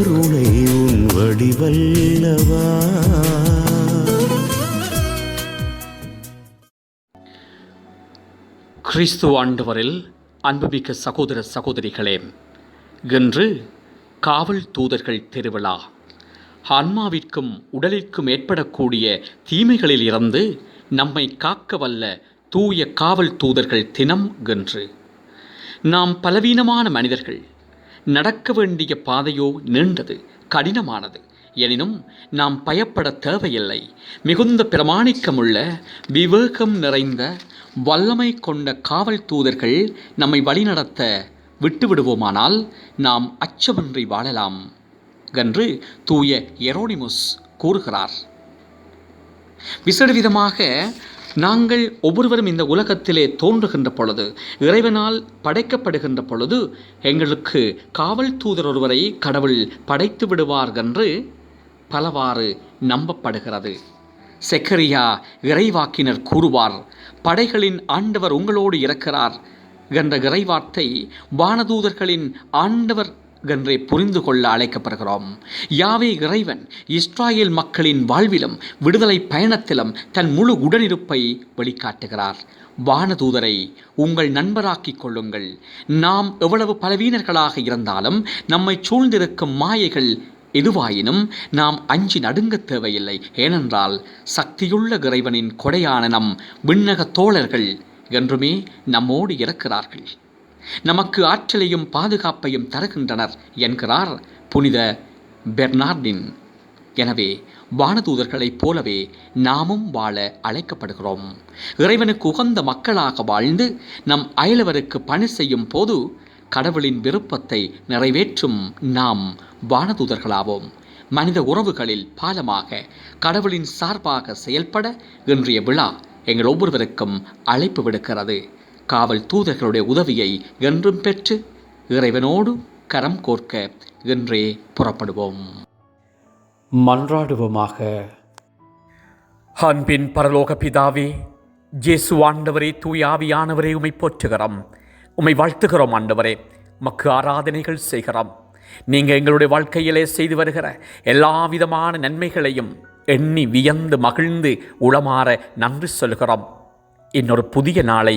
கருணை உன் வடிவல்லவா? கிறிஸ்து ஆண்டவரில் அன்புமிக்க சகோதர சகோதரிகளே இன்று காவல் தூதர்கள் திருவிழா. ஆன்மாவிற்கும் உடலிற்கும் ஏற்படக்கூடிய தீமைகளில் இருந்து நம்மை காக்க வல்ல தூய காவல் தூதர்கள் தினம் என்று நாம் பலவீனமான மனிதர்கள் நடக்க வேண்டிய பாதையோ நீண்டது கடினமானது. எனினும் நாம் பயப்பட தேவையில்லை. மிகுந்த பிரமாணிக்கமுள்ள விவேகம் நிறைந்த வல்லமை கொண்ட காவல் தூதர்கள் நம்மை வழிநடத்த விட்டுவிடுவோமானால் நாம் அச்சமின்றி வாழலாம் என்று தூய எரோனிமுஸ் கூறுகிறார். விசேட விதமாக நாங்கள் ஒவ்வொருவரும் இந்த உலகத்திலே தோன்றுகின்ற பொழுது இறைவனால் படைக்கப்படுகின்ற பொழுது எங்களுக்கு காவல் தூதர் ஒருவரை கடவுள் படைத்து விடுவார் என்று பலவாறு நம்பப்படுகிறது. செக்கரியா இறைவாக்கினர் கூறுவார் படைகளின் ஆண்டவர் உங்களோடு இருக்கிறார் என்ற இறைவார்த்தை வானதூதர்களின் ஆண்டவர் என்றே புரிந்து கொள்ள அழைக்கப்படுகிறோம். யாவே இறைவன் இஸ்ராயேல் மக்களின் வாழ்விலும் விடுதலை பயணத்திலும் தன் முழு உடனிருப்பை வெளிக்காட்டுகிறார். வானதூதரை உங்கள் நண்பராக்கிக் கொள்ளுங்கள். நாம் எவ்வளவு பலவீனர்களாக இருந்தாலும் நம்மை சூழ்ந்திருக்கும் மாயைகள் எதுவாயினும் நாம் அஞ்சி நடுங்க தேவையில்லை. ஏனென்றால் சக்தியுள்ள இறைவனின் கொடையான நம் விண்ணக தோழர்கள் என்றுமே நம்மோடு இருக்கிறார்கள். நமக்கு ஆற்றலையும் பாதுகாப்பையும் தருகின்றனர் என்கிறார் புனித பெர்னார்டின். எனவே வானதூதர்களைப் போலவே நாமும் வாழ அழைக்கப்படுகிறோம். இறைவனுக்கு உகந்த மக்களாக வாழ்ந்து நம் அயலவருக்கு பணி செய்யும் போது கடவுளின் விருப்பத்தை நிறைவேற்றும் நாம் வானதூதர்களாவோம். மனித உறவுகளில் பாலமாக கடவுளின் சார்பாக செயல்பட இன்றைய விழா எங்கள் ஒவ்வொருவருக்கும் அழைப்பு விடுக்கிறது. காவல் தூதர்களுடைய உதவியை என்றும் பெற்று இறைவனோடு கரம் கோர்க்க இன்றே புறப்படுவோம். மன்றாடுவோமாக. அன்பின் பரலோக பிதாவே ஜேசு ஆண்டவரே தூய ஆவியானவரே உமை போற்றுகிறோம். உமை வாழ்த்துகிறோம் ஆண்டவரே. மக்கு ஆராதனைகள் செய்கிறோம். நீங்கள் எங்களுடைய வாழ்க்கையிலே செய்து வருகிற எல்லா விதமான நன்மைகளையும் எண்ணி வியந்து மகிழ்ந்து உளமாற நன்றி சொல்கிறோம் இன்னொரு புதிய நாளை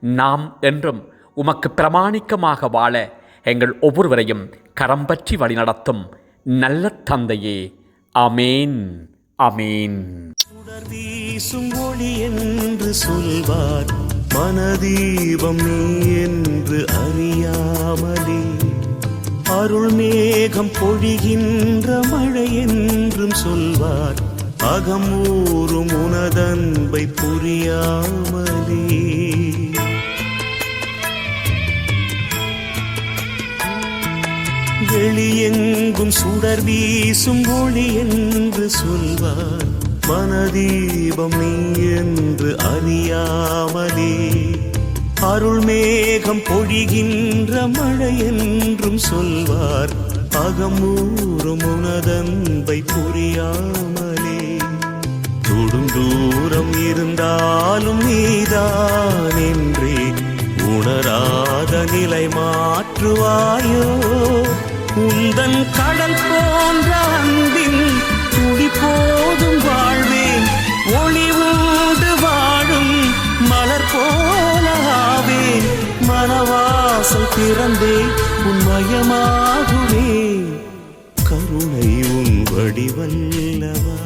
நாம் என்றும் உமக்கு பிரமாணிக்கமாக வாழ எங்கள் ஒவ்வொருவரையும் கரம் பற்றி வழிநடத்தும் நல்ல தந்தையே. அமேன் அமேன் வீசும் ஒளி என்று சொல்வார் மனதீபம் நீ என்று அறியாமலே. அருள் மேகம் பொழிகின்ற மழை என்றும் சொல்வார் அகமூறும் உனதன்பை புரியாமலே. வெளியெங்கும் சுடர் வீசும் ஒளி என்று சொல்வார். மனதீபம் நீ என்று அறியாமலே. அருள் மேகம் பொழிகின்ற மழை என்றும் சொல்வார். அகமூறும் உனதன்பை புரியாமலே. தொடும் தூரம் இருந்தாலும் நீதான் என்றே உணராத நிலை மாற்றுவாயோ? உந்தன் கடல் போன்ற அன்பின் துடி போதும் வாழ்வேன் ஒளி உண்டு வாழும் மலர் போல மனவாசல் மனவா திறந்தே உன்மயமாகுவே கருணை உன் வடிவல்லவா.